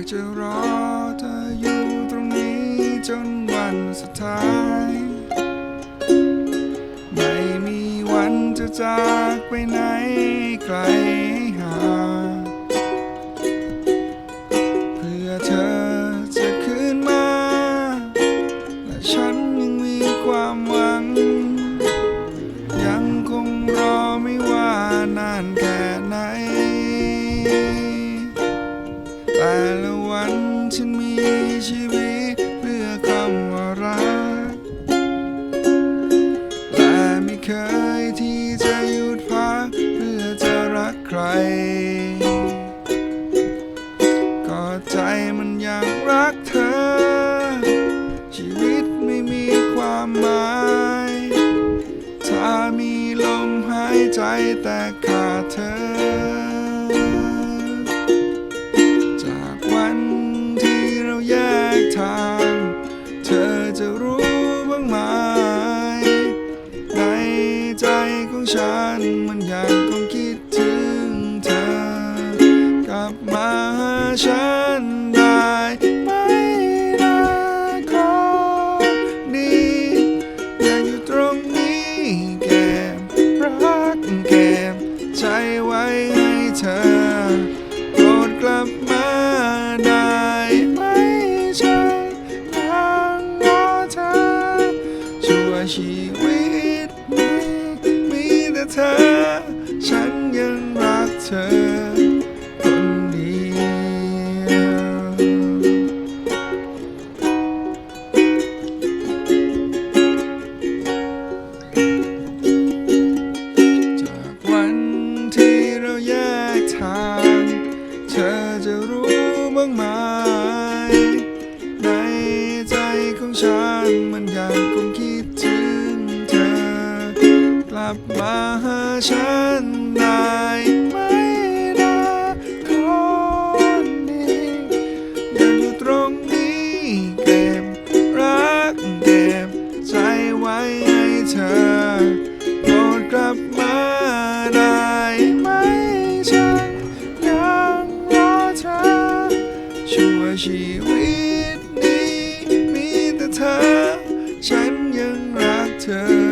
ากจะรอเธออยู่ตรงนี้จนวันสุดท้าย ไม่มีวันจะจากไปไหนไกลหา เพื่อเธอจะคืนมา และฉันยังมีความหวัง ชีวิตเพื่อคำว่ารัก และไม่เคยที่จะหยุดพักเพื่อจะรักใคร ก็ใจมันยังรักเธอ ชีวิตไม่มีความหมาย ถ้ามีลมหายใจแต่ขาดเธอ ฉันมันอยังคงคิดถึงเธอกลับมาหาฉันได้ไหมนะคนดีอยากอยู่ตรงนี้แก้มรักแก้มใจไว้ให้เธอโปรดกลับมาได้ไหมฉันยังรอเธอชั่วชีวิตนี้มี อ ฉันยังรักเธอคนเดียวจากวันที่เราแยกทาง เธอจะรู้บ้างไหมในใจของฉันมันยังคงคิดถึง ฉันได้ไหมนะคนดียังอยู่ตรงนี้เก็บรักเก็บใจไว้ให้เธอโปรดกลับมาได้ไหมฉันยังรอเธอชั่วชีวิตนี้มีแต่เธอ ฉันยังรักเธอ